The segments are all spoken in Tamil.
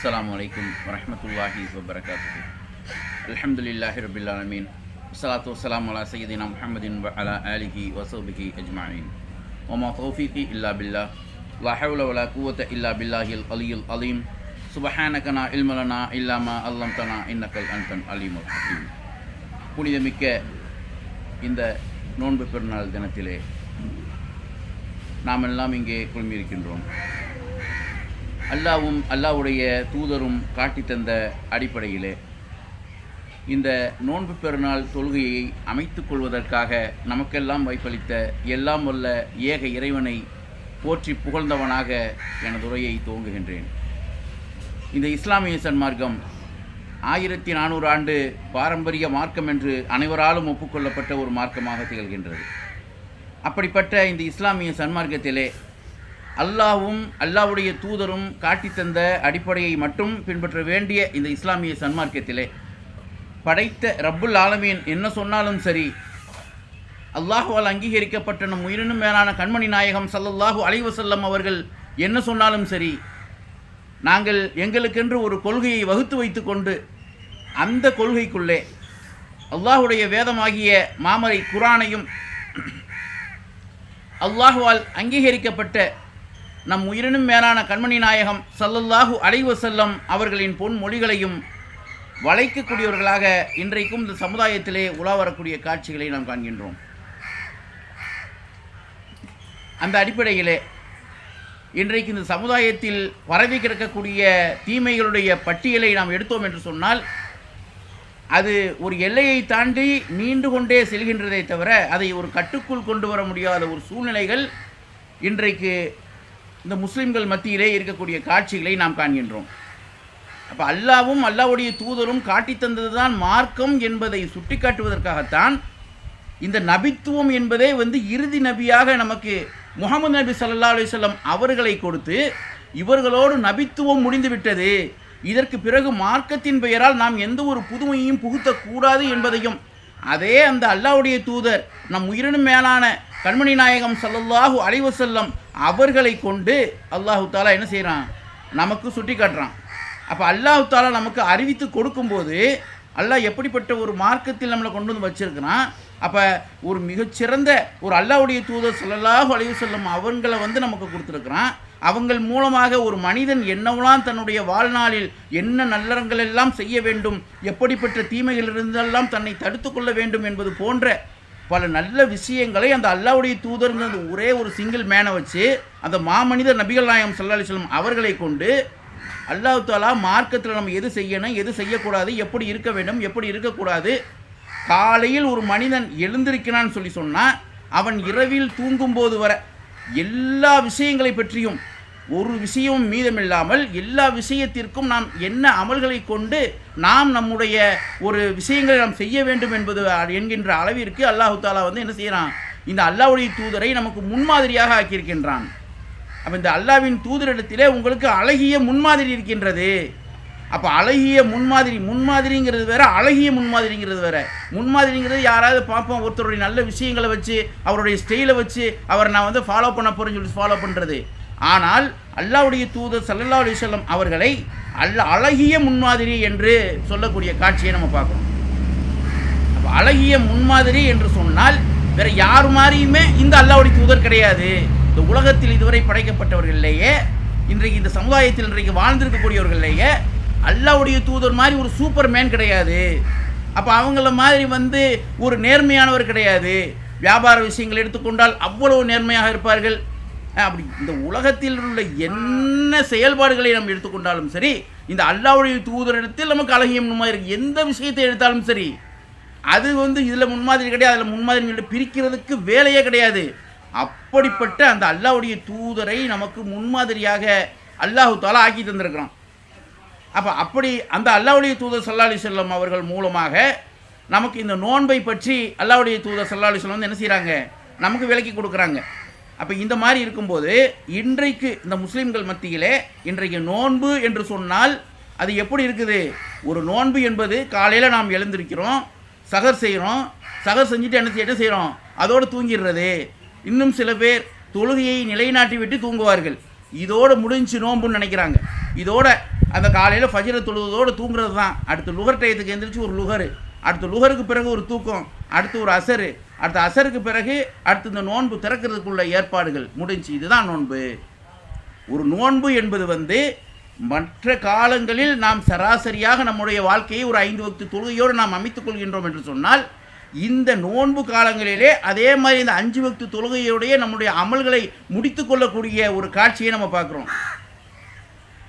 அஸ்லாம் வலைக்கம் வரமத்துல்லாஹி வபரகாத்து அலமதுல்லாஹி ரபில்லாலமீன் சலாத்து வலாம் அலா சையதினா முஹமதின் அலா அலிஹி வசோபிஹி அஜ்மாயின் ஒமா தௌஃபிகி இல்லா பில்லா லஹவுல வலா கூவத்த இல்லா பில்லாஹில் அலியுல் அலீம் சுபஹானகனா இல்மலனா இல்லாமா அல்லம் தனா இன்னக்கல் அன்தன் அலீம் ஹக்கீம் புனிதமிக்க இந்த நோன்பு பெருநாள் தினத்திலே நாம் எல்லாம் இங்கே குழுமியிருக்கின்றோம். அல்லாவும் அல்லாவுடைய தூதரும் காட்டி தந்த அடிப்படையிலே இந்த நோன்பு பெருநாள் தொழுகையை அமைத்து கொள்வதற்காக நமக்கெல்லாம் வைப்பளித்த எல்லாம் வல்ல ஏக இறைவனை போற்றி புகழ்ந்தவனாக எனது உரையை துவங்குகின்றேன். இந்த இஸ்லாமிய சன்மார்க்கம் ஆயிரத்தி நானூறு ஆண்டு பாரம்பரிய மார்க்கம் என்று அனைவராலும் ஒப்புக்கொள்ளப்பட்ட ஒரு மார்க்கமாக திகழ்கின்றது. அப்படிப்பட்ட இந்த இஸ்லாமிய சன்மார்க்கத்திலே அல்லாவும் அல்லாவுடைய தூதரும் காட்டித்தந்த அடிப்படையை மட்டும் பின்பற்ற வேண்டிய இந்த இஸ்லாமிய சன்மார்க்கத்திலே படைத்த ரப்புல் ஆலமீன் என்ன சொன்னாலும் சரி அல்லாஹுவால் அங்கீகரிக்கப்பட்ட நம் உயிரினும் மேலான கண்மணி நாயகம் ஸல்லல்லாஹு அலைவசல்லம் அவர்கள் என்ன சொன்னாலும் சரி நாங்கள் எங்களுக்கென்று ஒரு கொள்கையை வகுத்து வைத்துக்கொண்டு அந்த கொள்கைக்குள்ளே அல்லாஹுடைய வேதமாகிய மாமரை குரானையும் அல்லாஹுவால் அங்கீகரிக்கப்பட்ட நம் உயிரினும் மேலான கண்மணி நாயகம் சல்லல்லாஹு அலைவு செல்லம் அவர்களின் பொன்மொழிகளையும் வளைக்கக்கூடியவர்களாக இன்றைக்கும் இந்த சமுதாயத்திலே உலா வரக்கூடிய காட்சிகளை நாம் காண்கின்றோம். அந்த அடிப்படையிலே இன்றைக்கு இந்த சமுதாயத்தில் பரவி கிடக்கக்கூடிய தீமைகளுடைய பட்டியலை நாம் எடுத்தோம் என்று சொன்னால் அது ஒரு எல்லையை தாண்டி நீண்டு கொண்டே செல்கின்றதை தவிர அதை ஒரு கட்டுக்குள் கொண்டு வர முடியாத ஒரு சூழ்நிலைகள் இன்றைக்கு இந்த முஸ்லீம்கள் மத்தியிலே இருக்கக்கூடிய காட்சிகளை நாம் காண்கின்றோம். அப்போ அல்லாவும் அல்லாவுடைய தூதரும் காட்டி தந்தது தான் மார்க்கம் என்பதை சுட்டிக்காட்டுவதற்காகத்தான் இந்த நபித்துவம் என்பதே வந்து இறுதி நபியாக நமக்கு முகமது நபி சல்லா அலுவலம் அவர்களை கொடுத்து இவர்களோடு நபித்துவம் முடிந்துவிட்டது. இதற்கு பிறகு மார்க்கத்தின் பெயரால் நாம் எந்த ஒரு புதுமையும் புகுத்தக்கூடாது என்பதையும் அதே அந்த அல்லாஹ்வுடைய தூதர் நம் உயிரினும் மேலான கண்மணி நாயகம் சல்லல்லாஹு அலைஹி அவர்களை கொண்டு அல்லாஹு தாலா என்ன செய்கிறான் நமக்கு சுட்டி காட்டுறான். அப்போ அல்லாஹு தாலா நமக்கு அறிவித்து கொடுக்கும்போது அல்லாஹ் எப்படிப்பட்ட ஒரு மார்க்கத்தில் நம்மளை கொண்டு வந்து வச்சுருக்கிறான்? அப்போ ஒரு மிகச்சிறந்த ஒரு அல்லாவுடைய தூதர் சொல்லலாக அழிவு செல்லும் அவங்களை வந்து நமக்கு கொடுத்துருக்குறான். அவங்கள் மூலமாக ஒரு மனிதன் என்னவெல்லாம் தன்னுடைய வாழ்நாளில் என்ன நல்லறங்கள் எல்லாம் செய்ய வேண்டும் எப்படிப்பட்ட தீமைகளிலிருந்தெல்லாம் தன்னை தடுத்து கொள்ள வேண்டும் என்பது போன்ற பல நல்ல விஷயங்களை அந்த அல்லாஹ்வுடைய தூதர்ங்கிறது ஒரே ஒரு சிங்கிள் மேனை வச்சு அந்த மாமனிதர் நபிகள் நாயகம் சல்லா அலைஹி அவர்களை கொண்டு அல்லாஹ் தாலா மார்க்கத்தில் நம்ம எது செய்யணும் எது செய்யக்கூடாது எப்படி இருக்க வேண்டும் எப்படி இருக்கக்கூடாது காலையில் ஒரு மனிதன் எழுந்திருக்கிறான்னு சொல்லி சொன்னால் அவன் இரவில் தூங்கும்போது வர எல்லா விஷயங்களை பற்றியும் ஒரு விஷயமும் மீதமில்லாமல் எல்லா விஷயத்திற்கும் நாம் என்ன அமல்களை கொண்டு நாம் நம்முடைய ஒரு விஷயங்களை நாம் செய்ய வேண்டும் என்பது என்கின்ற அளவிற்கு அல்லாஹு தாலா வந்து என்ன செய்கிறான்? இந்த அல்லாவுடைய தூதரை நமக்கு முன்மாதிரியாக ஆக்கியிருக்கின்றான். அப்போ இந்த அல்லாவின் தூதரிடத்திலே உங்களுக்கு அழகிய முன்மாதிரி இருக்கின்றது. அப்போ அழகிய முன்மாதிரி முன்மாதிரிங்கிறது வேற அழகிய முன்மாதிரிங்கிறது வேற. முன்மாதிரிங்கிறது யாராவது பார்ப்போம் ஒருத்தருடைய நல்ல விஷயங்களை வச்சு அவருடைய ஸ்டைலை வச்சு அவரை நான் வந்து ஃபாலோ பண்ண போகிறேன்னு சொல்லி ஃபாலோ பண்ணுறது ஆனால் அல்லாவுடைய தூதர் சல்லல்லா அலி சொல்லம் அவர்களை அல்ல அழகிய முன்மாதிரி என்று சொல்லக்கூடிய காட்சியை நம்ம பார்க்கணும். அப்போ அழகிய முன்மாதிரி என்று சொன்னால் வேற யார் மாதிரியுமே இந்த அல்லாவுடைய தூதர் கிடையாது. இந்த உலகத்தில் இதுவரை படைக்கப்பட்டவர்களிலேயே இன்றைக்கு இந்த சமுதாயத்தில் இன்றைக்கு வாழ்ந்திருக்கக்கூடியவர்களிலேயே அல்லாவுடைய தூதர் மாதிரி ஒரு சூப்பர் மேன் கிடையாது. அப்போ அவங்கள மாதிரி வந்து ஒரு நேர்மையானவர் கிடையாது. வியாபார விஷயங்கள் எடுத்துக்கொண்டால் அவ்வளவு நேர்மையாக இருப்பார்கள். அப்படி இந்த உலகத்தில் உள்ள என்ன செயல்பாடுகளை நம்ம எடுத்துக்கொண்டாலும் சரி இந்த அல்லாவுடைய தூதரிடத்தில் நமக்கு அழகிய முன்மாதிரி இருக்கு. எந்த விஷயத்தை எடுத்தாலும் சரி அது வந்து இதில் முன்மாதிரி கிடையாது அதில் முன்மாதிரி சொல்லிட்டு பிரிக்கிறதுக்கு வேலையே கிடையாது. அப்படிப்பட்ட அந்த அல்லாவுடைய தூதரை நமக்கு முன்மாதிரியாக அல்லாஹு தாலா ஆக்கி தந்திருக்கிறான். அப்போ அப்படி அந்த அல்லாவுடைய தூதர் சல்லா செல்லம் அவர்கள் மூலமாக நமக்கு இந்த நோன்பை பற்றி அல்லாவுடைய தூதர் சல்லா செல்லம் வந்து என்ன செய்கிறாங்க நமக்கு விலக்கி கொடுக்குறாங்க. அப்போ இந்த மாதிரி இருக்கும்போது இன்றைக்கு இந்த முஸ்லீம்கள் மத்தியிலே இன்றைக்கு நோன்பு என்று சொன்னால் அது எப்படி இருக்குது? ஒரு நோன்பு என்பது காலையில் நாம் எழுந்திருக்கிறோம் சகர் செய்கிறோம் சகர் செஞ்சுட்டு என்ன செய்ய செய்கிறோம் அதோடு தூங்கிடுறது. இன்னும் சில பேர் தொழுகையை நிலைநாட்டி விட்டு தூங்குவார்கள். இதோடு முடிஞ்சு நோன்புன்னு நினைக்கிறாங்க. இதோட அந்த காலையில் ஃபஜிரை தொழுவதோடு தூங்குறது தான் அடுத்து லுகர் டயத்துக்கு எந்திரிச்சு ஒரு லுகரு. அடுத்து லுகருக்கு பிறகு ஒரு தூக்கம். அடுத்து ஒரு அசரு. அடுத்த அசருக்கு பிறகு அடுத்து இந்த நோன்பு திறக்கிறதுக்குள்ள ஏற்பாடுகள் முடிஞ்சு இதுதான் நோன்பு. ஒரு நோன்பு என்பது வந்து மற்ற காலங்களில் நாம் சராசரியாக நம்முடைய வாழ்க்கையை ஒரு ஐந்து வகுத்து தொழுகையோடு நாம் அமைத்துக் கொள்கின்றோம் என்று சொன்னால் இந்த நோன்பு காலங்களிலே அதே மாதிரி இந்த அஞ்சு வகுத்து தொழுகையோடைய நம்முடைய அமல்களை முடித்து கொள்ளக்கூடிய ஒரு காட்சியை நம்ம பார்க்குறோம்.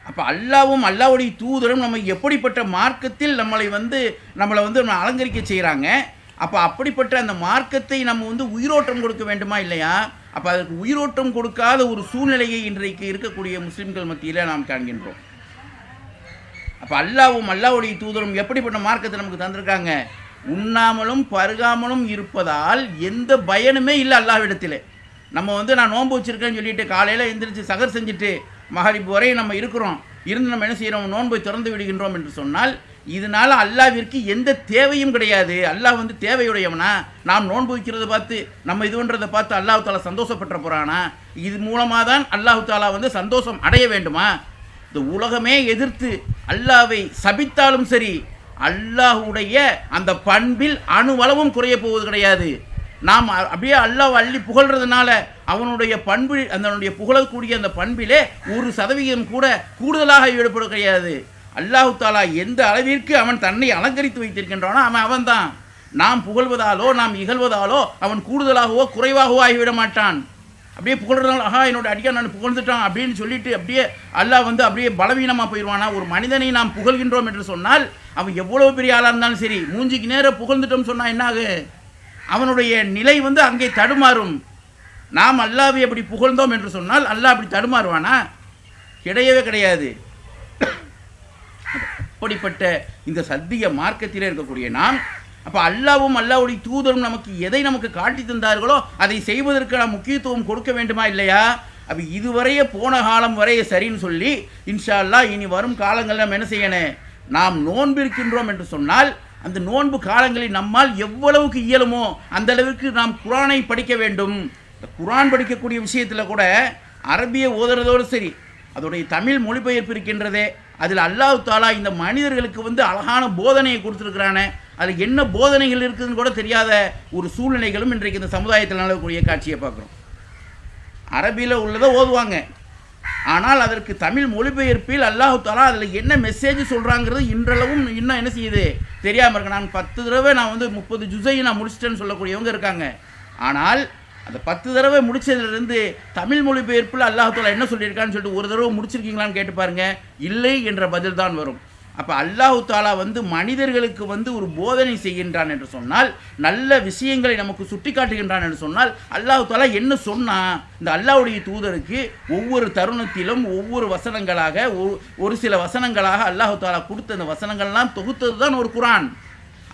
அப்போ அல்லாவும் அல்லாவுடைய தூதரும் நம்ம எப்படிப்பட்ட மார்க்கத்தில் நம்மளை வந்து நம்மளை வந்து நம்ம அலங்கரிக்க செய்கிறாங்க? அப்போ அப்படிப்பட்ட அந்த மார்க்கத்தை நம்ம வந்து உயிரோட்டம் கொடுக்க வேண்டுமா இல்லையா? அப்போ அதுக்கு உயிரோட்டம் கொடுக்காத ஒரு சூழ்நிலையை இன்றைக்கு இருக்கக்கூடிய முஸ்லிம்கள் மத்தியில் நாம் காண்கின்றோம். அப்போ அல்லாவும் அல்லாவுடைய தூதரும் எப்படிப்பட்ட மார்க்கத்தை நமக்கு தந்திருக்காங்க? உண்ணாமலும் பருகாமலும் இருப்பதால் எந்த பயனுமே இல்லை அல்லாவிடத்தில். நம்ம வந்து நான் நோன்பு வச்சுருக்கேன்னு சொல்லிட்டு காலையில் எந்திரிச்சு சகர் செஞ்சுட்டு மகரிப்பு வரை நம்ம இருக்கிறோம். இருந்து நம்ம என்ன செய்கிறோம் நோன்பை திறந்து விடுகின்றோம் என்று சொன்னால் இதனால அல்லாவிற்கு எந்த தேவையும் கிடையாது. அல்லாஹ் வந்து தேவையுடையவனா? நாம் நோன்பு வைக்கிறத பார்த்து நம்ம இது பண்ணுறதை பார்த்து அல்லாஹ் தாலா சந்தோஷப்பட்ட போகிறானா இது மூலமாக தான் அல்லாஹ் தாலா வந்து சந்தோஷம் அடைய வேண்டுமா? இந்த உலகமே எதிர்த்து அல்லாவை சபித்தாலும் சரி அல்லாஹுடைய அந்த பண்பில் அணுவளவும் குறைய போவது கிடையாது. நாம் அப்படியே அல்லாஹ் அள்ளி புகழ்றதுனால அவனுடைய பண்பு அதனுடைய புகழக்கூடிய அந்த பண்பிலே ஒரு சதவிகிதம் கூட கூடுதலாக ஈடுபட கிடையாது. அல்லாஹு தாலா எந்த அளவிற்கு அவன் தன்னை அலங்கரித்து வைத்திருக்கின்றானோ அவன் அவன்தான். நாம் புகழ்வதாலோ நாம் இகழ்வதாலோ அவன் கூடுதலாகவோ குறைவாகவோ ஆகிவிட மாட்டான். அப்படியே புகழ்றதுனால ஆஹா என்னோட அடியா நான் புகழ்ந்துட்டான் அப்படின்னு சொல்லிட்டு அப்படியே அல்லாஹ் வந்து அப்படியே பலவீனமாக போயிடுவானா ஒரு மனிதனை நாம் புகழ்கின்றோம் என்று சொன்னால் அவன் எவ்வளோ பெரிய ஆளாக இருந்தாலும் சரி மூஞ்சிக்கு நேரம் புகழ்ந்துட்டோம் சொன்னால் என்னாகு? அவனுடைய நிலை வந்து அங்கே தடுமாறும். நாம் அல்லாவை அப்படி புகழ்ந்தோம் என்று சொன்னால் அல்லாஹ் அப்படி தடுமாறுவானா? கிடையவே கிடையாது. அப்படிப்பட்ட இந்த சத்திய மார்க்கத்திலே இருக்கக்கூடிய நாம் அப்போ அல்லாவும் அல்லாவுடைய தூதரும் நமக்கு எதை நமக்கு காட்டி தந்தார்களோ அதை செய்வதற்கு நாம் முக்கியத்துவம் கொடுக்க வேண்டுமா இல்லையா? அப்போ இதுவரையே போன காலம் வரைய சரின்னு சொல்லி இன்ஷா அல்லாஹ் இனி வரும் காலங்களில் நம்ம என்ன செய்யணும் நாம் நோன்பிருக்கின்றோம் என்று சொன்னால் அந்த நோன்பு காலங்களில் நம்மால் எவ்வளவுக்கு இயலுமோ அந்த அளவுக்கு நாம் குரானை படிக்க வேண்டும். இந்த குரான் படிக்கக்கூடிய விஷயத்தில் கூட அரபிய ஓதுறதோடு சரி அதோடைய தமிழ் மொழிபெயர்ப்பு இருக்கின்றதே அதில் அல்லாஹ் தாலா இந்த மனிதர்களுக்கு வந்து அழகான போதனையை கொடுத்துருக்குறானே அதில் என்ன போதனைகள் இருக்குதுன்னு கூட தெரியாத ஒரு சூழ்நிலைகளும் இன்றைக்கு இந்த சமுதாயத்தில் நடக்கக்கூடிய காட்சியை பார்க்குறோம். அரபியில் உள்ளதை ஓதுவாங்க. ஆனால் அதற்கு தமிழ் மொழிபெயர்ப்பில் அல்லாஹு தாலா அதில் என்ன மெசேஜ் சொல்கிறாங்கிறது இன்றளவும் இன்னும் என்ன செய்யுது? தெரியாமல் இருக்கு. நான் பத்து தடவை நான் வந்து முப்பது ஜுசையை நான் முடிச்சிட்டேன்னு சொல்லக்கூடியவங்க இருக்காங்க. ஆனால் அந்த பத்து தடவை முடிச்சதுலேருந்து தமிழ் மொழிபெயர்ப்பில் அல்லாஹ் என்ன சொல்லியிருக்கான்னு சொல்லிட்டு ஒரு தடவை முடிச்சிருக்கீங்களான்னு கேட்டு பாருங்கள் இல்லை என்ற பதில் தான் வரும். அப்போ அல்லாஹு தாலா வந்து மனிதர்களுக்கு வந்து ஒரு போதனை செய்கின்றான் என்று சொன்னால் நல்ல விஷயங்களை நமக்கு சுட்டி காட்டுகின்றான் என்று சொன்னால் அல்லாஹு தாலா என்ன சொன்னான் இந்த அல்லாவுடைய தூதருக்கு ஒவ்வொரு தருணத்திலும் ஒவ்வொரு வசனங்களாக ஒரு ஒரு சில வசனங்களாக அல்லாஹு தாலா கொடுத்த அந்த வசனங்கள்லாம் தொகுத்தது தான் ஒரு குரான்.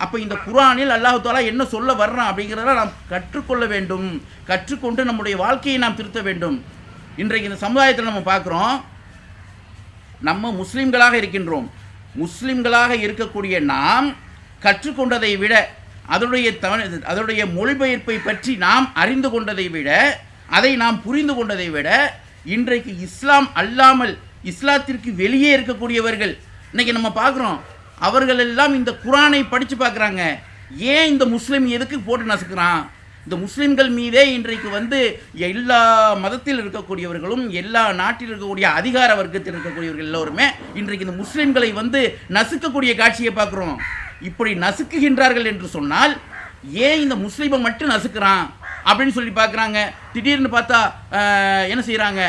அப்போ இந்த குரானில் அல்லாஹு தாலா என்ன சொல்ல வர்றான் அப்படிங்கிறத நாம் கற்றுக்கொள்ள வேண்டும். கற்றுக்கொண்டு நம்முடைய வாழ்க்கையை நாம் திருத்த வேண்டும். இன்றைக்கு இந்த சமுதாயத்தில் நம்ம பார்க்குறோம் நம்ம முஸ்லீம்களாக இருக்கின்றோம். முஸ்லீம்களாக இருக்கக்கூடிய நாம் கற்றுக்கொண்டதை விட அதனுடைய தமிழ் அதனுடைய மொழிபெயர்ப்பை பற்றி நாம் அறிந்து கொண்டதை விட அதை நாம் புரிந்து கொண்டதை விட இன்றைக்கு இஸ்லாம் அல்லாமல் இஸ்லாத்திற்கு வெளியே இருக்கக்கூடியவர்கள் இன்றைக்கி நம்ம பார்க்குறோம் அவர்கள் எல்லாம் இந்த குரானை படித்து பார்க்குறாங்க. ஏன் இந்த முஸ்லீம் எதுக்கு போட்டு நசுக்கிறான்? இந்த முஸ்லீம்கள் மீதே இன்றைக்கு வந்து எல்லா மதத்தில் இருக்கக்கூடியவர்களும் எல்லா நாட்டில் இருக்கக்கூடிய அதிகார வர்க்கத்தில் இருக்கக்கூடியவர்கள் எல்லோருமே இன்றைக்கு இந்த முஸ்லீம்களை வந்து நசுக்கக்கூடிய காட்சியை பார்க்குறோம். இப்படி நசுக்குகின்றார்கள் என்று சொன்னால் ஏன் இந்த முஸ்லீமை மட்டும் நசுக்கிறான்? அப்படின்னு சொல்லி பார்க்குறாங்க. திடீர்னு பார்த்தா என்ன செய்கிறாங்க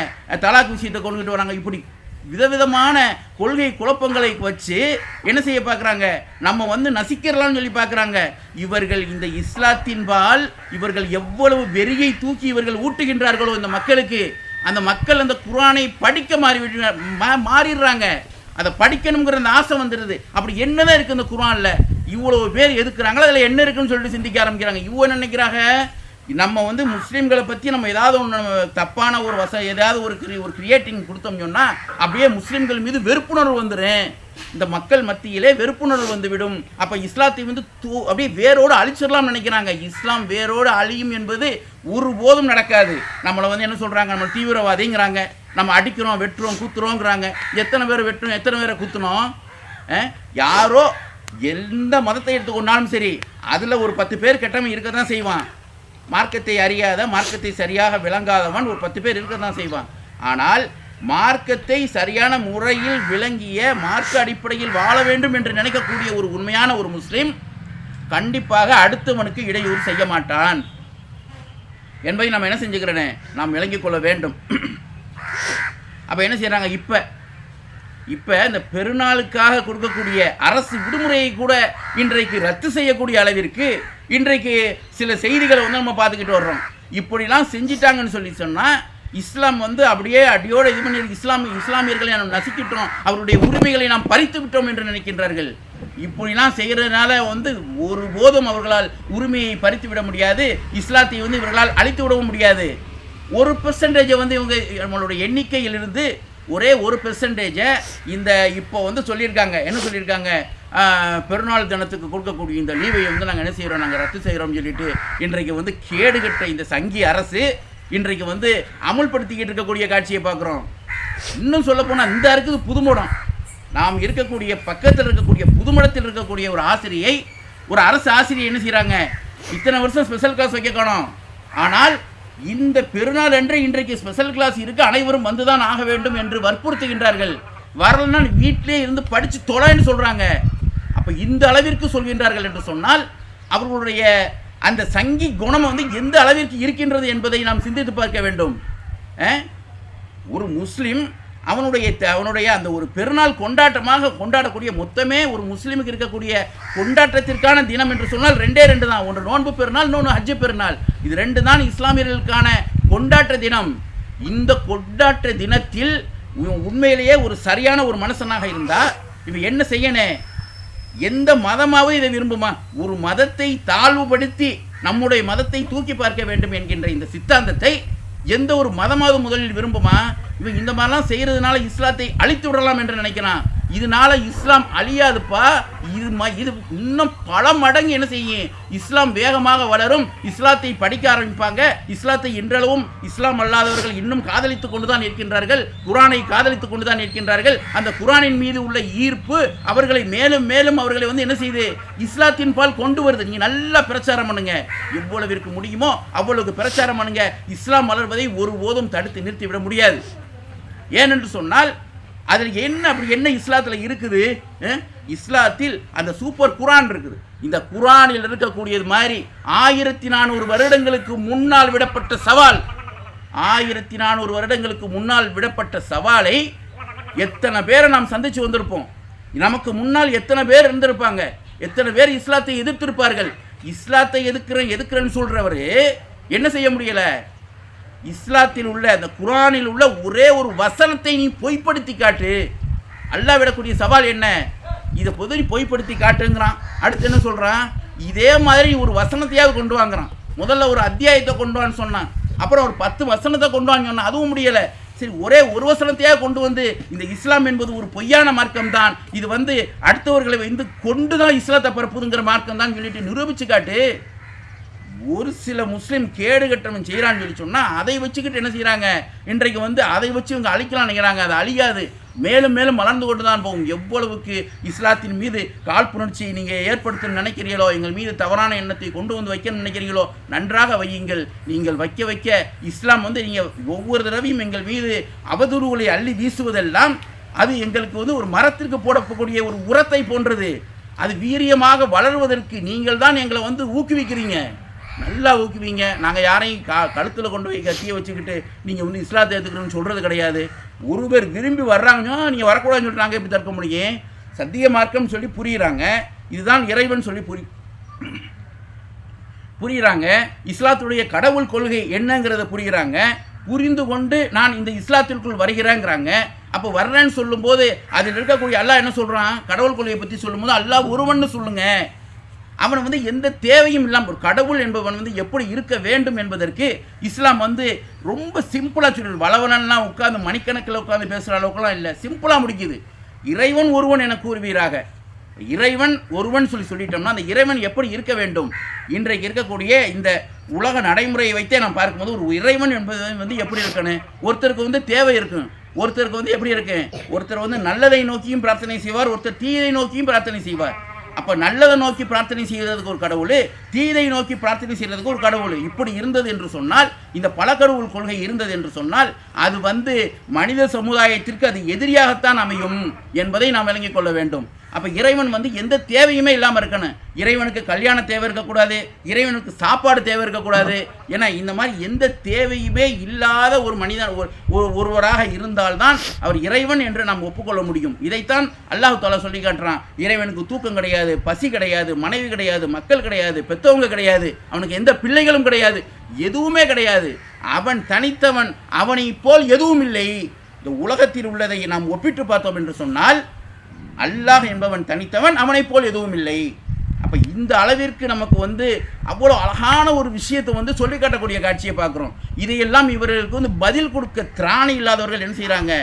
தலாக் விஷயத்தை கொண்டுகிட்டு வராங்க. இப்படி விதவிதமான கொள்கை குழப்பங்களை வச்சு என்ன செய்ய பார்க்குறாங்க? நம்ம வந்து நசிக்கிறலாம்னு சொல்லி பார்க்குறாங்க. இவர்கள் இந்த இஸ்லாத்தின்பால் இவர்கள் எவ்வளவு வெறியை தூக்கி இவர்கள் ஊட்டுகின்றார்களோ இந்த மக்களுக்கு அந்த மக்கள் அந்த குரானை படிக்க மாறி மா- மாறிடுறாங்க. அதை படிக்கணுங்கிற அந்த ஆசை வந்துடுது. அப்படி என்னதான் இருக்குது இந்த குரானில்? இவ்வளவு பேர் எதுக்குறாங்களோ அதில் என்ன இருக்குன்னு சொல்லிட்டு சிந்திக்க ஆரம்பிக்கிறாங்க. இவன் நினைக்கிறாங்க? நம்ம வந்து முஸ்லீம்களை பற்றி நம்ம ஏதாவது ஒன்று தப்பான ஒரு வச ஏதாவது ஒரு கிரி- ஒரு கிரியேட்டிங் கொடுத்தோம் சொன்னால் அப்படியே முஸ்லீம்கள் மீது வெறுப்புணர்வு வந்துடும் இந்த மக்கள் மத்தியிலே வெறுப்புணர்வு வந்துவிடும். அப்போ இஸ்லாத்தை வந்து தூ அப்படியே வேரோடு அழிச்சிடலாம்னு நினைக்கிறாங்க. இஸ்லாம் வேரோடு அழியும் என்பது ஒருபோதும் நடக்காது. நம்மளை வந்து என்ன சொல்கிறாங்க நம்ம தீவிரவாதிங்கிறாங்க. நம்ம அடிக்கிறோம் வெட்டுறோம் குத்துறோங்கிறாங்க. எத்தனை பேர் வெட்டுறோம் எத்தனை பேரை குத்துனோம்? யாரோ எந்த மதத்தை எடுத்துக்கொண்டாலும் சரி அதில் ஒரு பத்து பேர் கெட்டவன் இருக்க தான் செய்வான். மார்க்கத்தை அறியாத மார்க்கத்தை சரியாக விளங்காதவன் ஒரு பத்து பேர் இருக்க தான் செய்வான். ஆனால் மார்க்கத்தை சரியான முறையில் விளங்கிய மார்க்க அடிப்படையில் வாழ வேண்டும் என்று நினைக்கக்கூடிய ஒரு உண்மையான ஒரு முஸ்லீம் கண்டிப்பாக அடுத்தவனுக்கு இடையூறு செய்ய மாட்டான். என்பதை நாம் என்ன செஞ்சுக்கிறேனே? நாம் விளங்கிக் கொள்ள வேண்டும். அப்போ என்ன செய்கிறாங்க இப்போ இப்போ இந்த பெருநாளுக்காக கொடுக்கக்கூடிய அரசு விடுமுறையை கூட இன்றைக்கு ரத்து செய்யக்கூடிய அளவிற்கு இன்றைக்கு சில செய்திகளை வந்து நம்ம பார்த்துக்கிட்டு வர்றோம். இப்படிலாம் செஞ்சிட்டாங்கன்னு சொல்லி சொன்னால் இஸ்லாம் வந்து அப்படியே அடியோடு இது பண்ணி இஸ்லாம் இஸ்லாமியர்களை நாம் நசுக்கிட்டோம். அவருடைய உரிமைகளை நாம் பறித்து விட்டோம் என்று நினைக்கின்றார்கள். இப்படிலாம் செய்கிறதுனால வந்து ஒருபோதும் அவர்களால் உரிமையை பறித்து விட முடியாது. இஸ்லாத்தை வந்து இவர்களால் அழித்து விடவும் முடியாது. ஒரு பெர்சன்டேஜை வந்து இவங்க நம்மளுடைய எண்ணிக்கையிலிருந்து ஒரே ஒரு பெர்சன்டேஜை இந்த இப்போ வந்து சொல்லியிருக்காங்க. என்ன சொல்லியிருக்காங்க? பெருநாள் தினத்துக்கு கொடுக்கக்கூடிய இந்த லீவை வந்து நாங்கள் என்ன செய்கிறோம் நாங்கள் ரத்து செய்கிறோம்னு சொல்லிட்டு இன்றைக்கு வந்து கேடுகட்ட இந்த சங்கி அரசு இன்றைக்கு வந்து அமுல்படுத்திக்கிட்டு இருக்கக்கூடிய காட்சியை பார்க்குறோம். இன்னும் சொல்லப்போனால் இந்த இருக்குது புதுமடம். நாம் இருக்கக்கூடிய பக்கத்தில் இருக்கக்கூடிய புதுமடத்தில் இருக்கக்கூடிய ஒரு ஆசிரியை ஒரு அரசு ஆசிரியை என்ன செய்கிறாங்க இத்தனை வருஷம் ஸ்பெஷல் கிளாஸ் வைக்க ஆனால் இந்த பெருநாள் என்று இன்றைக்கு ஸ்பெஷல் கிளாஸ் இருக்கு அனைவரும் வந்துதான் ஆக வேண்டும் என்று வற்புறுத்துகின்றார்கள். வரலன்னா வீட்டிலே இருந்து படித்து தொலைன்னு சொல்கிறாங்க அப்போ இந்த அளவிற்கு சொல்கின்றார்கள் என்று சொன்னால் அவர்களுடைய அந்த சங்கி குணம் வந்து எந்த அளவிற்கு இருக்கின்றது என்பதை நாம் சிந்தித்து பார்க்க வேண்டும். ஒரு முஸ்லீம் அவனுடைய த- அவனுடைய அந்த ஒரு பெருநாள் கொண்டாட்டமாக கொண்டாடக்கூடிய மொத்தமே ஒரு முஸ்லீமுக்கு இருக்கக்கூடிய கொண்டாட்டத்திற்கான தினம் என்று சொன்னால் ரெண்டே ரெண்டு தான். ஒன்று நோன்பு பெருநாள் இன்னொன்று ஹஜ்ஜு பெருநாள். இது ரெண்டு தான் இஸ்லாமியர்களுக்கான கொண்டாட்ட தினம். இந்த கொண்டாட்ட தினத்தில் உண்மையிலேயே ஒரு சரியான ஒரு மனுஷனாக இருந்தால் இவன் என்ன செய்யணும் எந்த மதமாவது இதை விரும்புமா? ஒரு மதத்தை தாழ்வுபடுத்தி நம்முடைய மதத்தை தூக்கி பார்க்க வேண்டும் என்கின்ற இந்த சித்தாந்தத்தை எந்த ஒரு மதமாவது முதலில் விரும்புமா? இவன் இந்த மாதிரிலாம் செய்கிறதுனால இஸ்லாத்தை அழித்து விடலாம் என்று நினைக்கிறான். இதனால இஸ்லாம் அழியாதுப்பா. இது ம- இது இன்னும் பல மடங்கு என்ன செய்யும்? இஸ்லாம் வேகமாக வளரும். இஸ்லாத்தை படிக்க ஆரம்பிப்பாங்க. இஸ்லாத்தை இன்றளவும் இஸ்லாம் அல்லாதவர்கள் இன்னும் காதலித்துக் கொண்டுதான் இருக்கின்றார்கள். குரானை காதலித்து கொண்டுதான் இருக்கின்றார்கள். அந்த குரானின் மீது உள்ள ஈர்ப்பு அவர்களை மேலும் மேலும் அவர்களை வந்து என்ன செய்யுது இஸ்லாத்தின் பால் கொண்டு வருது. நீங்க நல்லா பிரச்சாரம் பண்ணுங்க. எவ்வளவிற்கு முடியுமோ அவ்வளவுக்கு பிரச்சாரம் பண்ணுங்க. இஸ்லாம் வளர்வதை ஒருபோதும் தடுத்து நிறுத்திவிட முடியாது. ஏனென்று சொன்னால் அதில் என்ன அப்படி என்ன இஸ்லாத்தில் இருக்குது? இஸ்லாத்தில் அந்த சூப்பர் குரான் இருக்குது. இந்த குரானில் இருக்கக்கூடியது மாதிரி ஆயிரத்தி நானூறு வருடங்களுக்கு முன்னால் விடப்பட்ட சவால். ஆயிரத்தி நானூறு வருடங்களுக்கு முன்னால் விடப்பட்ட சவாலை எத்தனை பேரை நாம் சந்திச்சு வந்திருப்போம்? நமக்கு முன்னால் எத்தனை பேர் இருந்திருப்பாங்க? எத்தனை பேர் இஸ்லாத்தை எதிர்த்திருப்பார்கள்? இஸ்லாத்தை எதிர்க்கிறேன் எதிர்க்கிறேன்னு சொல்றவரு என்ன செய்ய முடியலை? இஸ்லாத்தில் உள்ள அந்த குரானில் உள்ள ஒரே ஒரு வசனத்தை நீ பொய்ப்படுத்தி காட்டு. அல்லாஹ் விடக்கூடிய சவால் என்ன? இதை பொது நீ பொய்ப்படுத்தி காட்டுங்கிறான். அடுத்து என்ன சொல்கிறான் இதே மாதிரி ஒரு வசனத்தையாவது கொண்டு வாங்குறான். முதல்ல ஒரு அத்தியாயத்தை கொண்டு வான்னு சொன்னான். அப்புறம் ஒரு பத்து வசனத்தை கொண்டு வாங்க சொன்னான். அதுவும் முடியலை. சரி ஒரே ஒரு வசனத்தையாக கொண்டு வந்து இந்த இஸ்லாம் என்பது ஒரு பொய்யான மார்க்கம் தான் இது வந்து அடுத்தவர்களை வந்து கொண்டு தான் இஸ்லாத்தை பரப்புதுங்கிற மார்க்கம் தான் சொல்லிட்டு நிரூபித்து காட்டு. ஒரு சில முஸ்லீம் கேடு கட்டணம் செய்கிறான்னு சொல்லி சொன்னால் அதை வச்சுக்கிட்டு என்ன செய்கிறாங்க இன்றைக்கு வந்து அதை வச்சு இவங்க அழிக்கலாம் நினைக்கிறாங்க. அது அழியாது. மேலும் மேலும் வளர்ந்து கொண்டு தான் போகும். எவ்வளவுக்கு இஸ்லாத்தின் மீது காழ்ப்புணர்ச்சியை நீங்கள் ஏற்படுத்தணும்னு நினைக்கிறீங்களோ எங்கள் மீது தவறான எண்ணத்தை கொண்டு வந்து வைக்க நினைக்கிறீங்களோ நன்றாக வையுங்கள். நீங்கள் வைக்க வைக்க இஸ்லாம் வந்து நீங்கள் ஒவ்வொரு தடவையும் எங்கள் மீது அவதூறுகளை அள்ளி வீசுவதெல்லாம் அது எங்களுக்கு வந்து ஒரு மரத்திற்கு போடக்கூடிய ஒரு உரத்தை போன்றது. அது வீரியமாக வளருவதற்கு நீங்கள் தான் எங்களை வந்து ஊக்குவிக்கிறீங்க. நல்லா ஊக்குவீங்க. நாங்கள் யாரையும் கா கழுத்தில் கொண்டு போய் கத்தியை வச்சுக்கிட்டு நீங்கள் வந்து இஸ்லாத்தை ஏற்றுக்கணும்னு சொல்கிறது கிடையாது. ஒரு பேர் விரும்பி வர்றாங்கன்னா நீங்கள் வரக்கூடாதுன்னு சொல்லிட்டு நாங்கள் எப்படி தடுக்க முடியும்? சத்திய மார்க்கம்னு சொல்லி புரியுறாங்க. இதுதான் இறைவன் சொல்லி புரி புரியுறாங்க. இஸ்லாத்துடைய கடவுள் கொள்கை என்னங்கிறத புரியுறாங்க. புரிந்து கொண்டு நான் இந்த இஸ்லாத்திற்குள் வருகிறேங்கிறாங்க. அப்போ வர்றேன்னு சொல்லும்போது அதில் இருக்கக்கூடிய அல்லாஹ் என்ன சொல்கிறான் கடவுள் கொள்கையை பற்றி சொல்லும்போது அல்லாஹ் ஒருவன்னு சொல்லுங்கள் அவன் வந்து எந்த தேவையும் இல்லாமல் ஒரு கடவுள் என்பவன் வந்து எப்படி இருக்க வேண்டும் என்பதற்கு இஸ்லாம் வந்து ரொம்ப சிம்பிளாக சொல்லி வளவனெல்லாம் உட்காந்து மணிக்கணக்கில் உட்காந்து பேசுகிற அளவுக்குலாம் இல்லை. சிம்பிளாக முடிக்குது. இறைவன் ஒருவன் என கூறுவீராக. இறைவன் ஒருவன் சொல்லி சொல்லிட்டோம்னா அந்த இறைவன் எப்படி இருக்க வேண்டும்? இன்றைக்கு இருக்கக்கூடிய இந்த உலக நடைமுறையை வைத்தே நாம் பார்க்கும்போது ஒரு இறைவன் என்பது வந்து எப்படி இருக்கணும்? ஒருத்தருக்கு வந்து தேவை இருக்கும். ஒருத்தருக்கு வந்து எப்படி இருக்கு? ஒருத்தர் வந்து நல்லதை நோக்கியும் பிரார்த்தனை செய்வார். ஒருத்தர் தீயை நோக்கியும் பிரார்த்தனை செய்வார். அப்போ நல்லதை நோக்கி பிரார்த்தனை செய்வதற்கு ஒரு கடவுள் தீதை நோக்கி பிரார்த்தனை செய்வதற்கு ஒரு கடவுள். இப்படி இருந்தது என்று சொன்னால் இந்த பல கடவுள் கொள்கை இருந்தது என்று சொன்னால் அது வந்து மனித சமுதாயத்திற்கு அது எதிரியாகத்தான் அமையும் என்பதை நாம் விளங்கிக் கொள்ள வேண்டும். அப்போ இறைவன் வந்து எந்த தேவையுமே இல்லாமல் இருக்கணும். இறைவனுக்கு கல்யாண தேவை இருக்கக்கூடாது இறைவனுக்கு சாப்பாடு தேவை இருக்கக்கூடாது. ஏன்னா இந்த மாதிரி எந்த தேவையுமே இல்லாத ஒரு மனிதன் ஒரு- ஒரு- ஒருவராக இருந்தால்தான் அவர் இறைவன் என்று நாம் ஒப்புக்கொள்ள முடியும். இதைத்தான் அல்லாஹ் தாலா சொல்லி காட்டுறான். இறைவனுக்கு தூக்கம் கிடையாது பசி கிடையாது மனைவி கிடையாது மக்கள் கிடையாது பெற்றவங்க கிடையாது அவனுக்கு எந்த பிள்ளைகளும் கிடையாது எதுவுமே கிடையாது. அவன் தனித்தவன் அவனை போல் எதுவும் இல்லை. இந்த உலகத்தில் உள்ளதை நாம் ஒப்பிட்டு பார்த்தோம் என்று சொன்னால் அல்லாஹ் என்பவன் தனித்தவன் அவனைப் போல் எதுவும் இல்லை. அப்போ இந்த அளவிற்கு நமக்கு வந்து அவ்வளோ அழகான ஒரு விஷயத்தை வந்து சொல்லி காட்டக்கூடிய காட்சியை பார்க்குறோம். இதையெல்லாம் இவர்களுக்கு வந்து பதில் கொடுக்க திராணி இல்லாதவர்கள் என்ன செய்கிறாங்க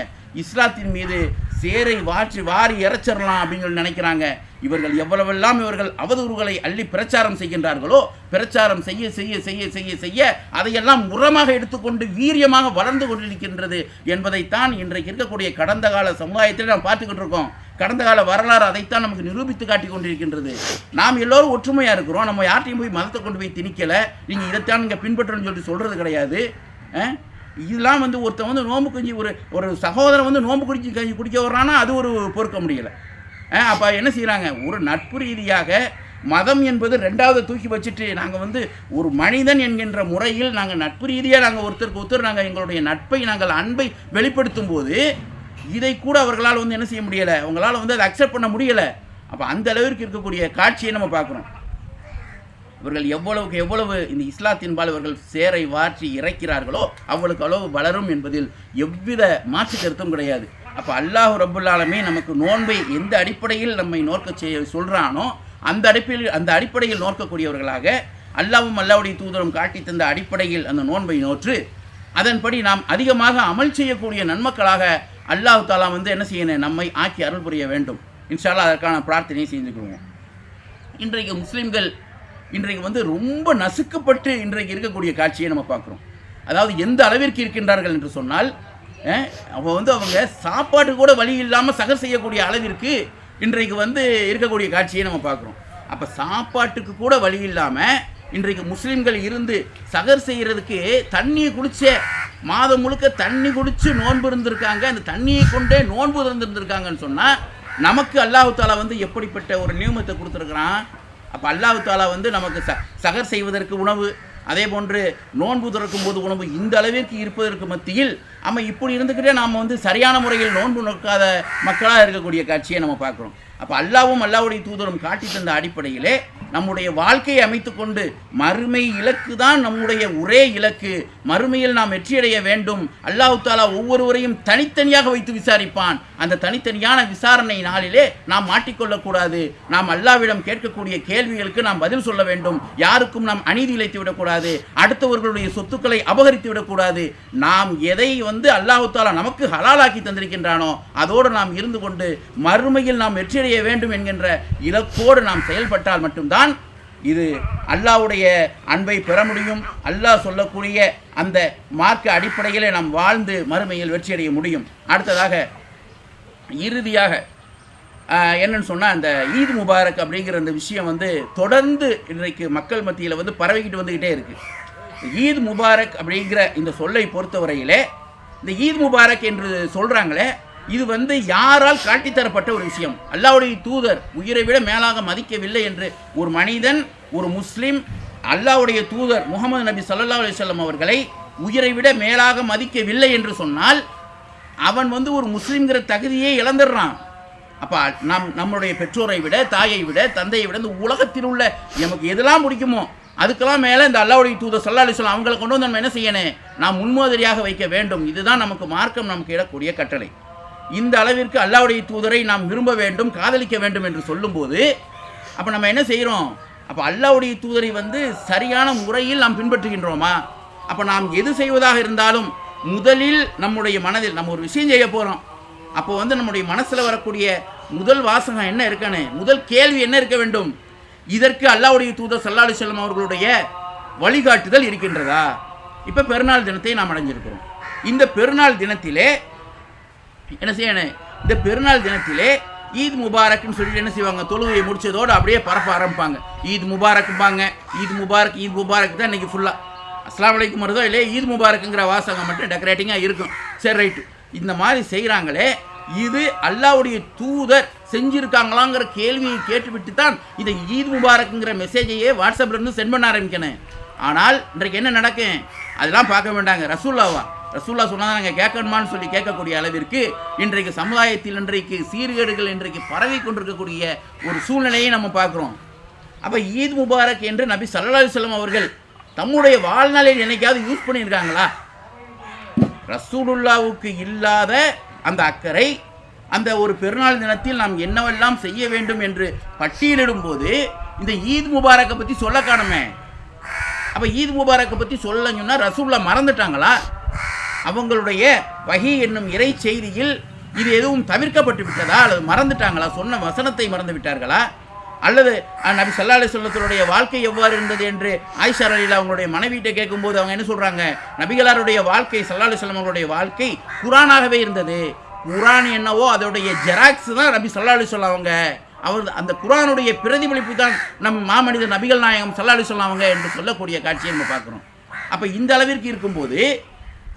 இஸ்லாத்தின் மீது சேரை வாற்றி வாரி இறைச்சிடலாம் அப்படின்னு சொல்லி நினைக்கிறாங்க. இவர்கள் எவ்வளவெல்லாம் இவர்கள் அவதூறுகளை அள்ளி பிரச்சாரம் செய்கின்றார்களோ பிரச்சாரம் செய்ய செய்ய செய்ய செய்ய செய்ய அதையெல்லாம் உரமாக எடுத்துக்கொண்டு வீரியமாக வளர்ந்து கொண்டிருக்கின்றது என்பதைத்தான் இன்றைக்கு இருக்கக்கூடிய கடந்த கால சமுதாயத்தில் நாம் பார்த்துக்கிட்டு இருக்கோம். கடந்த கால வரலாறு அதைத்தான் நமக்கு நிரூபித்து காட்டி கொண்டிருக்கின்றது. நாம் எல்லோரும் ஒற்றுமையாக இருக்கிறோம். நம்ம யார்ட்டையும் போய் மதத்தை கொண்டு போய் திணிக்கலை. நீங்கள் இதைத்தான் நீங்கள் பின்பற்றணும்னு சொல்லிட்டு சொல்கிறது கிடையாது. இதெல்லாம் வந்து ஒருத்தன் வந்து நோம்பு கஞ்சி ஒரு ஒரு சகோதரன் வந்து நோம்பு குடிச்சு கஞ்சி குடிக்க வர்றான்னா அது ஒரு பொறுக்க முடியலை. அப்போ என்ன செய்கிறாங்க ஒரு நட்பு ரீதியாக மதம் என்பது ரெண்டாவது தூக்கி வச்சுட்டு நாங்கள் வந்து ஒரு மனிதன் என்கின்ற முறையில் நாங்கள் நட்பு ரீதியாக நாங்கள் ஒருத்தருக்கு ஒருத்தர் நாங்கள் எங்களுடைய நட்பை நாங்கள் அன்பை வெளிப்படுத்தும் போது இதை கூட அவர்களால் வந்து என்ன செய்ய முடியலை? அவங்களால் வந்து அதை அக்செப்ட் பண்ண முடியலை. அப்போ அந்த அளவிற்கு இருக்கக்கூடிய காட்சியை நம்ம பார்க்குறோம். இவர்கள் எவ்வளவுக்கு எவ்வளவு இந்த இஸ்லாத்தின்பால் இவர்கள் சேரை வாற்றி இறக்கிறார்களோ அவ்வளவுக்கு அளவு வளரும் என்பதில் எவ்வித மாற்று கருத்தும் கிடையாது. அப்போ அல்லாஹ் ரபுல்லாலுமே நமக்கு நோன்பை எந்த அடிப்படையில் நம்மை நோக்க செய்ய சொல்கிறானோ அந்த அடிப்படையில் அந்த அடிப்படையில் நோக்கக்கூடியவர்களாக அல்லாவும் அல்லாவுடைய தூதரும் காட்டி தந்த அடிப்படையில் அந்த நோன்பை நோற்று. அதன்படி நாம் அதிகமாக அமல் செய்யக்கூடிய நன்மக்களாக அல்லாஹ் தாலா வந்து என்ன செய்யணும் நம்மை ஆக்கி அருள் புரிய வேண்டும். இன்ஷால்லா அதற்கான பிரார்த்தனையை செஞ்சுக்குவோம் இன்றைக்கு முஸ்லீம்கள் இன்றைக்கு வந்து ரொம்ப நசுக்கப்பட்டு இன்றைக்கு இருக்கக்கூடிய காட்சியை நம்ம பார்க்குறோம். அதாவது எந்த அளவிற்கு இருக்கின்றார்கள் என்று சொன்னால் அப்போ வந்து அவங்க சாப்பாட்டு கூட வழி இல்லாமல் சகர் செய்யக்கூடிய அளவிற்கு இன்றைக்கு வந்து இருக்கக்கூடிய காட்சியை நம்ம பார்க்குறோம். அப்போ சாப்பாட்டுக்கு கூட வழி இல்லாமல் இன்றைக்கு முஸ்லீம்கள் இருந்து சகர் செய்கிறதுக்கு தண்ணியை குடிச்ச மாதம் முழுக்க தண்ணி குடிச்சு நோன்பு இருந்திருக்காங்க. அந்த தண்ணியை கொண்டே நோன்பு இருந்திருந்திருக்காங்கன்னு சொன்னால் நமக்கு அல்லாஹு தாலா வந்து எப்படிப்பட்ட ஒரு நியமத்தை கொடுத்துருக்குறான்? அப்போ அல்லாஹு தாலா வந்து நமக்கு ச சகர் செய்வதற்கு உணவு அதே போன்று நோன்பு திறக்கும் போது உணவு இந்த அளவிற்கு இருப்பதற்கு மத்தியில் நம்ம இப்படி இருந்துக்கிட்டே நாம் வந்து சரியான முறையில் நோன்பு நோக்காத மக்களாக இருக்கக்கூடிய காட்சியை நம்ம பார்க்குறோம். அப்போ அல்லாவும் அல்லாவுடைய தூதரும் காட்டி தந்த அடிப்படையிலே நம்முடைய வாழ்க்கையை அமைத்துக்கொண்டு மறுமை இலக்கு தான் நம்முடைய ஒரே இலக்கு. மறுமையில் நாம் வெற்றியடைய வேண்டும். அல்லாஹு தாலா ஒவ்வொருவரையும் தனித்தனியாக வைத்து விசாரிப்பான். அந்த தனித்தனியான விசாரணை நாளிலே நாம் மாட்டிக்கொள்ளக்கூடாது. நாம் அல்லாவிடம் கேட்கக்கூடிய கேள்விகளுக்கு நாம் பதில் சொல்ல வேண்டும். யாருக்கும் நாம் அநீதி இழைத்து விடக்கூடாது. அடுத்தவர்களுடைய சொத்துக்களை அபகரித்து விடக்கூடாது. நாம் எதை வந்து அல்லாஹு தாலா நமக்கு ஹலாலாக்கி தந்திருக்கின்றானோ அதோடு நாம் இருந்து கொண்டு மறுமையில் நாம் நிறைவேறிய வேண்டும் என்கின்ற இலக்கோடு நாம் செயல்பட்டால் மட்டும்தான் இது அல்லாஹ்வுடைய அன்பை பெற முடியும். அல்லாஹ் சொல்லக்கூடிய அந்த மார்க்க அடிப்படையிலே நாம் வாழ்ந்து மறுமையில் வெற்றியடைய முடியும். அடுத்ததாக இறுதியாக என்னன்னு சொன்னால் அந்த ஈத் முபாரக் அப்படிங்கிற அந்த விஷயம் வந்து தொடர்ந்து இன்றைக்கு மக்கள் மத்தியில் வந்து பரவிக்கிட்டு வந்துக்கிட்டே இருக்குது ஈத் முபாரக் அப்படிங்கிற இந்த சொல்லை பொறுத்தவரையிலே இந்த ஈத் முபாரக் என்று சொல்கிறாங்களே இது வந்து யாரால் காட்டித்தரப்பட்ட ஒரு விஷயம். அல்லாவுடைய தூதர் உயிரை விட மேலாக மதிக்கவில்லை என்று ஒரு மனிதன் ஒரு முஸ்லீம் அல்லாஹ்வுடைய தூதர் முகமது நபி சல்லா அலிசல்லம் அவர்களை உயிரை விட மேலாக மதிக்கவில்லை என்று சொன்னால் அவன் வந்து ஒரு முஸ்லீம்ங்கிற தகுதியே இழந்துடுறான். அப்போ நம் நம்மளுடைய பெற்றோரை விட தாயை விட தந்தையை விட இந்த உலகத்தில் உள்ள நமக்கு எதெல்லாம் பிடிக்குமோ அதுக்கெல்லாம் மேலே இந்த அல்லாவுடைய தூதர் சல்லா அலிஸ்லாம் அவங்களை கொண்டு வந்து நம்ம என்ன செய்யணும்? நாம் முன்மாதிரியாக வைக்க வேண்டும். இதுதான் நமக்கு மார்க்கம் நமக்கு இடக்கூடிய கட்டளை. இந்த அளவிற்கு அல்லாவுடைய தூதரை நாம் விரும்ப வேண்டும் காதலிக்க வேண்டும் என்று சொல்லும்போது அப்போ நம்ம என்ன செய்கிறோம் அப்போ அல்லாவுடைய தூதரை வந்து சரியான முறையில் நாம் பின்பற்றுகின்றோமா? அப்போ நாம் எது செய்வதாக இருந்தாலும் முதலில் நம்முடைய மனதில் நம்ம ஒரு விஷயம் செய்ய போகிறோம் அப்போ வந்து நம்முடைய மனசில் வரக்கூடிய முதல் வாசகம் என்ன இருக்கணும் முதல் கேள்வி என்ன இருக்க வேண்டும்? இதற்கு அல்லாவுடைய தூதர் சல்லாஹ் செல்லம் அவர்களுடைய வழிகாட்டுதல் இருக்கின்றதா? இப்போ பெருநாள் தினத்தை நாம் அடைஞ்சிருக்கிறோம். இந்த பெருநாள் தினத்திலே என்ன செய்யணும்? இந்த பெருநாள் தினத்திலே ஈத் முபாரக்னு சொல்லிட்டு என்ன செய்வாங்க? தொழுகையை முடிச்சதோடு அப்படியே பரப்ப ஆரம்பிப்பாங்க. ஈத் முபாரக்கும்பாங்க ஈத் முபாரக் ஈத் முபாரக் தான் இன்றைக்கி ஃபுல்லாக அஸ்லாம் வலைக்கும் வருதோ இல்லையே ஈத் முபாரக்குங்கிற வாசகம் மட்டும் டெக்கரேட்டிங்காக இருக்கும். சரி ரைட்டு இந்த மாதிரி செய்கிறாங்களே இது அல்லாவுடைய தூதர் செஞ்சுருக்காங்களாங்கிற கேள்வியை கேட்டுவிட்டு தான் இந்த ஈத் முபாரக்குங்கிற மெசேஜையே வாட்ஸ்அப்பில் இருந்து சென்ட் பண்ண ஆரம்பிக்கணும். ஆனால் இன்றைக்கு என்ன நடக்கும்? அதெல்லாம் பார்க்க வேண்டாங்க. ரசூல்லாவா ரசூல்லா சொன்னால் நாங்கள் கேட்கணுமான்னு சொல்லி கேட்கக்கூடிய அளவிற்கு இன்றைக்கு சமுதாயத்தில் இன்றைக்கு சீர்கேடுகள் இன்றைக்கு பரவி கொண்டிருக்கக்கூடிய ஒரு சூழ்நிலையை நம்ம பார்க்குறோம். அப்போ ஈத் முபாரக் என்று நபி சல்லா செல்லம் அவர்கள் தம்முடைய வாழ்நாளில் என்னைக்காவது யூஸ் பண்ணியிருக்காங்களா? ரசூலுல்லாவுக்கு இல்லாத அந்த அக்கறை அந்த ஒரு பெருநாள் தினத்தில் நாம் என்னவெல்லாம் செய்ய வேண்டும் என்று பட்டியலிடும்போது இந்த ஈத் முபாரக்கை பற்றி சொல்ல காணுமே. அப்போ ஈத் முபாரக்கை பற்றி சொல்ல சொன்னால் ரசூல்லா மறந்துட்டாங்களா? அவங்களுடைய வகி என்னும் இறை செய்தியில் இது எதுவும் தவிர்க்கப்பட்டு விட்டதா அல்லது மறந்துட்டாங்களா? சொன்ன வசனத்தை மறந்து விட்டார்களா அல்லது நபி சல்லா அலிஸ்வல்லத்தினுடைய வாழ்க்கை எவ்வாறு இருந்தது என்று ஆயிஷா அலியில் அவங்களுடைய மனைவியிட்ட கேட்கும்போது அவங்க என்ன சொல்கிறாங்க நபிகளாருடைய வாழ்க்கை சல்லா சொல்லம் அவங்களுடைய வாழ்க்கை குரானாகவே இருந்தது. குரான் என்னவோ அதோடைய ஜெராக்ஸ் தான் நபி சல்லா அலிஸ்லாம் அவங்க. அவர் அந்த குரானுடைய பிரதிபலிப்பு தான் நம் மாமனித நபிகள் நாயகம் சல்லா அலிஸ்லாம் அவங்க என்று சொல்லக்கூடிய காட்சியை நம்ம பார்க்குறோம். அப்போ இந்த அளவிற்கு இருக்கும்போது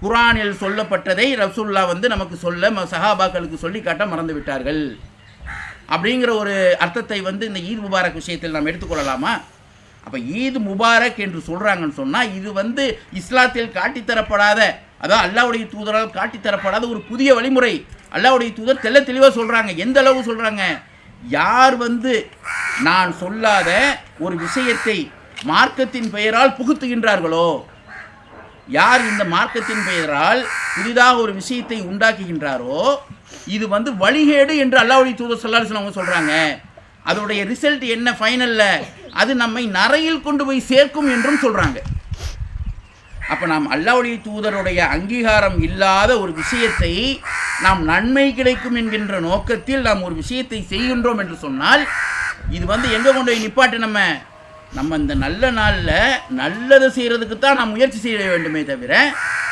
குரானில் சொல்லப்பட்டதை ரசூல்லா வந்து நமக்கு சொல்ல ம- சஹாபாக்களுக்கு சொல்லி காட்ட மறந்து விட்டார்கள் அப்படிங்கிற ஒரு அர்த்தத்தை வந்து இந்த ஈத் முபாரக் விஷயத்தில் நாம் எடுத்துக்கொள்ளலாமா? அப்போ ஈத் முபாரக் என்று சொல்கிறாங்கன்னு சொன்னால் இது வந்து இஸ்லாத்தில் காட்டித்தரப்படாத அதாவது அல்லாவுடைய தூதரால் காட்டித்தரப்படாத ஒரு புதிய வழிமுறை. அல்லாவுடைய தூதர் தெல்ல தெளிவாக சொல்கிறாங்க எந்த அளவு சொல்கிறாங்க யார் வந்து நான் சொல்லாத ஒரு விஷயத்தை மார்க்கத்தின் பெயரால் புகுத்துகின்றார்களோ யார் இந்த மார்க்கத்தின் பெயரால் புதிதாக ஒரு விஷயத்தை உண்டாக்குகின்றாரோ இது வந்து வழிகேடு என்று அல்லாவுடைய தூதர் சொல்லாரு அவங்க சொல்கிறாங்க அதோடைய ரிசல்ட் என்ன ஃபைனல்ல? அது நம்மை நரையில் கொண்டு போய் சேர்க்கும் என்றும் சொல்கிறாங்க அப்போ நாம் அல்லாவுடைய தூதருடைய அங்கீகாரம் இல்லாத ஒரு விஷயத்தை நாம் நன்மை கிடைக்கும் என்கின்ற நோக்கத்தில் நாம் ஒரு விஷயத்தை செய்கின்றோம் என்று சொன்னால் இது வந்து எங்கே கொண்டு போய் நிப்பாட்டு நம்ம? நம்ம இந்த நல்ல நாளில் நல்லது செய்கிறதுக்கு தான் நாம் முயற்சி செய்ய வேண்டுமே தவிர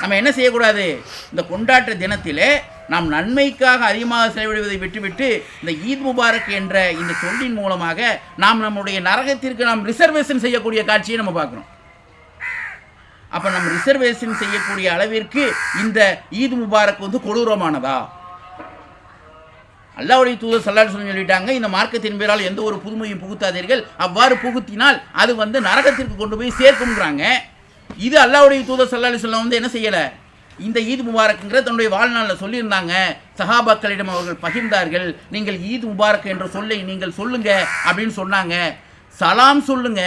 நம்ம என்ன செய்யக்கூடாது? இந்த கொண்டாட்ட தினத்திலே நாம் நன்மைக்காக அதிகமாக செலவிடுவதை விட்டுவிட்டு இந்த ஈத் முபாரக் என்ற இந்த சொல்லின் மூலமாக நாம் நம்முடைய நரகத்திற்கு நாம் ரிசர்வேஷன் செய்யக்கூடிய காட்சியை நம்ம பார்க்குறோம். அப்போ நம்ம ரிசர்வேஷன் செய்யக்கூடிய அளவிற்கு இந்த ஈத் முபாரக் வந்து கொடூரமானதா? அல்லாவுடைய தூதர் சல்லாடு சொல்லி சொல்லிட்டாங்க இந்த மார்க்கத்தின் பேரால் எந்த ஒரு புதுமையும் புகுத்தாதீர்கள். அவ்வாறு புகுத்தினால் அது வந்து நரகத்திற்கு கொண்டு போய் சேர்க்கும்ன்றாங்க. இது அல்லாவுடைய தூதர் சல்லாடு சொல்ல வந்து என்ன செய்யலை? இந்த ஈத் முபாரக்குங்கிற தன்னுடைய வாழ்நாளில் சொல்லியிருந்தாங்க. சஹாபாக்களிடம் அவர்கள் பகிர்ந்தார்கள் நீங்கள் ஈத் முபாரக் என்ற சொல்லை நீங்கள் சொல்லுங்க அப்படின்னு சொன்னாங்க. சலாம் சொல்லுங்க.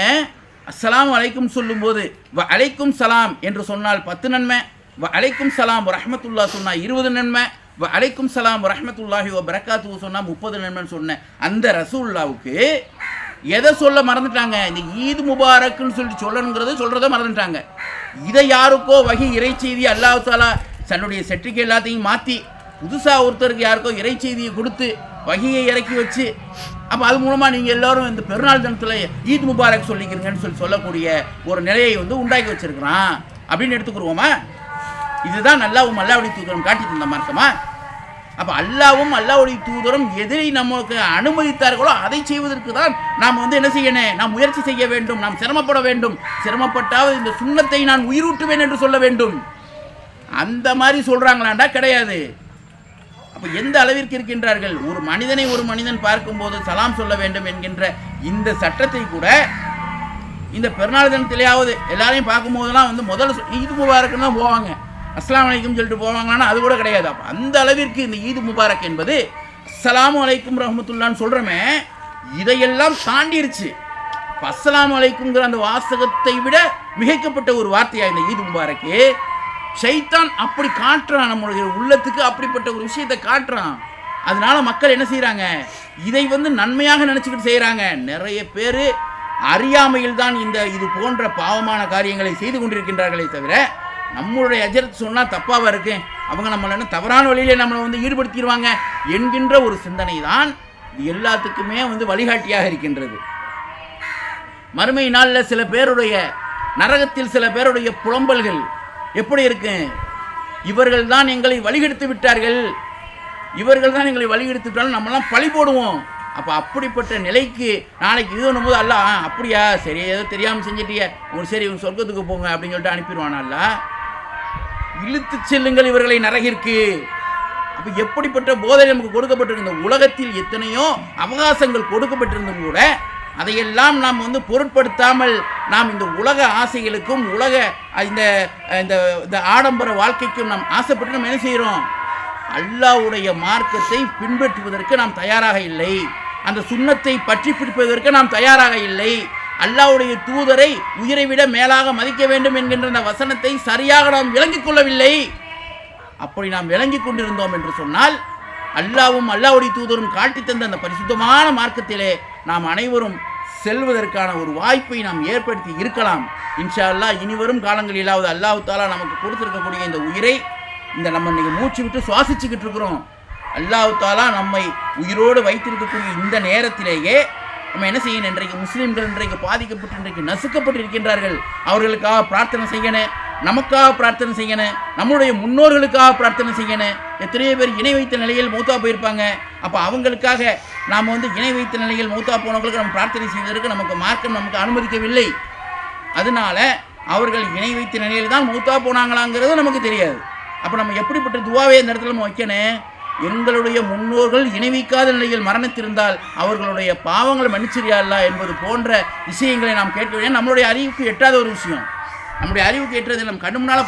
அஸ்லாம் அலைக்கும் சொல்லும்போது வ அலைக்கும் சலாம் என்று சொன்னால் பத்து நன்மை வ அலைக்கும் சலாம் ரஹ்மத்துல்லா சொன்னால் இருபது நன்மை அலைக்கும் சலாம் ரஹமத்துல்லாஹி ஓ பரக்காத்து சொன்னால் முப்பது நண்பன் சொன்ன அந்த ரசூல்லாவுக்கு எதை சொல்ல மறந்துட்டாங்க? இந்த ஈத் முபாரக்குன்னு சொல்லிட்டு சொல்லணுங்கிறது சொல்கிறத மறந்துட்டாங்க. இதை யாருக்கோ வகி இறைச்செய்தி அல்லாஹ் தாலா தன்னுடைய செட்டுக்கு எல்லாத்தையும் மாற்றி புதுசாக ஒருத்தருக்கு யாருக்கோ இறைச்செய்தியை கொடுத்து வகையை இறக்கி வச்சு அப்போ அது மூலமாக நீங்கள் எல்லோரும் இந்த பெருநாள் தினத்தில் ஈத் முபாரக் சொல்லிக்கிறீங்கன்னு சொல்லி சொல்லக்கூடிய ஒரு நிலையை வந்து உண்டாக்கி வச்சிருக்கிறான். அப்படின்னு எடுத்துக்கிருவோமா? இதுதான் நல்லாவும் அல்லாவுடைய தூதரம் காட்டி தந்த மார்க்கமா? அப்போ அல்லாவும் அல்லாவுடைய தூதரும் எதிரை நமக்கு அனுமதித்தார்களோ அதை செய்வதற்கு தான் நாம் வந்து என்ன செய்யணும்? நாம் முயற்சி செய்ய வேண்டும். நாம் சிரமப்பட வேண்டும். சிரமப்பட்டாவது இந்த சுண்ணத்தை நான் உயிரூட்டுவேன் என்று சொல்ல வேண்டும். அந்த மாதிரி சொல்றாங்களாண்டா? கிடையாது. அப்போ எந்த அளவிற்கு இருக்கின்றார்கள்? ஒரு மனிதனை ஒரு மனிதன் பார்க்கும்போது சலாம் சொல்ல வேண்டும் என்கின்ற இந்த சட்டத்தை கூட இந்த பெருநாள் தினத்திலேயாவது எல்லாரையும் பார்க்கும்போதெல்லாம் வந்து முதல்ல சொ- ஈத் முபாரக்குன்னு தான் போவாங்க. அஸ்லாம் அலைக்கும் சொல்லிட்டு போவாங்கன்னா அது கூட கிடையாது. அப்போ அந்த அளவிற்கு இந்த ஈது முபாரக் என்பது அஸ்லாம் அலைக்கும் ரஹமத்துல்லான்னு சொல்கிறோமே இதையெல்லாம் தாண்டிருச்சு. அஸ்லாம் அஸ்ஸலாமு அலைக்குங்கிற அந்த வாசகத்தை விட மிகைக்கப்பட்ட ஒரு வார்த்தையா இந்த ஈது முபாரக்கு ஷைத்தான் அப்படி காட்டுறான் நம்மளுடைய உள்ளத்துக்கு அப்படிப்பட்ட ஒரு விஷயத்தை காட்டுறான். அதனால மக்கள் என்ன செய்கிறாங்க இதை வந்து நன்மையாக நினச்சிக்கிட்டு செய்கிறாங்க நிறைய பேர் அறியாமையில் தான் இந்த இது போன்ற பாவமான காரியங்களை செய்து கொண்டிருக்கின்றார்களே தவிர நம்மளுடைய எஜரத்து சொன்னால் தப்பாக இருக்கு. அவங்க நம்மளை என்ன தவறான வழியிலே நம்மளை வந்து ஈடுபடுத்திடுவாங்க என்கின்ற ஒரு சிந்தனை தான் இது எல்லாத்துக்குமே வந்து வழிகாட்டியாக இருக்கின்றது. மறுமை நாளில் சில பேருடைய நரகத்தில் சில பேருடைய புலம்பல்கள் எப்படி இருக்கு? இவர்கள் தான் எங்களை வழிகெடுத்து விட்டார்கள். இவர்கள் தான் எங்களை வழிகெடுத்து விட்டாலும் நம்மளாம் பழி போடுவோம். அப்போ அப்படிப்பட்ட நிலைக்கு நாளைக்கு இது பண்ணும்போது அல்ல. அப்படியா? சரி ஏதோ தெரியாமல் செஞ்சிட்டிய. ஒரு சரி இவங்க சொர்க்கத்துக்கு போங்க அப்படின்னு சொல்லிட்டு அனுப்பிடுவானல்ல இழுத்து செல்லுங்கள் இவர்களை நரகிற்கு. அப்போ எப்படிப்பட்ட போதை நமக்கு கொடுக்கப்பட்டிருந்த உலகத்தில் எத்தனையோ அவகாசங்கள் கொடுக்கப்பட்டிருந்தும் கூட அதையெல்லாம் நாம் வந்து பொருட்படுத்தாமல் நாம் இந்த உலக ஆசைகளுக்கும் உலக இந்த இந்த இந்த ஆடம்பர வாழ்க்கைக்கும் நாம் ஆசைப்பட்டு நம்ம என்ன செய்கிறோம்? அல்லாவுடைய மார்க்கத்தை பின்பற்றுவதற்கு நாம் தயாராக இல்லை. அந்த சுண்ணத்தை பற்றி பிடிப்பதற்கு நாம் தயாராக இல்லை. அல்லாவுடைய தூதரை உயிரை விட மேலாக மதிக்க வேண்டும் என்கின்ற அந்த வசனத்தை சரியாக நாம் விளங்கிக் கொள்ளவில்லை. அப்படி நாம் விளங்கிக் கொண்டிருந்தோம் என்று சொன்னால் அல்லாவும் அல்லாவுடைய தூதரும் காட்டித் தந்த அந்த பரிசுத்தமான மார்க்கத்திலே நாம் அனைவரும் செல்வதற்கான ஒரு வாய்ப்பை நாம் ஏற்படுத்தி இருக்கலாம். இன்ஷா அல்லாஹ் இனிவரும் காலங்களிலாவது அல்லாஹ் தாலா நமக்கு கொடுத்துருக்கக்கூடிய இந்த உயிரை இந்த நம்ம இன்றைக்கி மூச்சு விட்டு சுவாசிச்சுக்கிட்டு இருக்கிறோம். அல்லாஹ் தாலா நம்மை உயிரோடு வைத்திருக்கக்கூடிய இந்த நேரத்திலேயே நம்ம என்ன செய்யணும்? இன்றைக்கு முஸ்லீம்கள் இன்றைக்கு பாதிக்கப்பட்டு இன்றைக்கு நசுக்கப்பட்டு இருக்கின்றார்கள் அவர்களுக்காக பிரார்த்தனை செய்யணும். நமக்காக பிரார்த்தனை செய்யணும். நம்மளுடைய முன்னோர்களுக்காக பிரார்த்தனை செய்யணும். எத்தனையோ பேர் இணை வைத்த நிலையில் மூத்தா போயிருப்பாங்க. அப்போ அவங்களுக்காக நாம் வந்து இணை வைத்த நிலையில் மூத்தா போனவங்களுக்கு நம்ம பிரார்த்தனை செய்வதற்கு நமக்கு மார்க்கம் நமக்கு அனுமதிக்கவில்லை. அதனால அவர்கள் இணை வைத்த நிலையில் தான் மூத்தா போனாங்களாங்கிறது நமக்கு தெரியாது. அப்போ நம்ம எப்படிப்பட்ட துவாவை இந்த இடத்துல நம்ம வைக்கணும்? எங்களுடைய முன்னோர்கள் இணைவிக்காத நிலையில் மரணத்திருந்தால் அவர்களுடைய பாவங்களை மன்னிச்சிரியா அல்லா என்பது போன்ற விஷயங்களை நாம் கேட்க நம்மளுடைய அறிவுக்கு எட்டாத ஒரு விஷயம். நம்முடைய அறிவுக்கு எட்டுறது நம்ம கண்ணு முன்னால்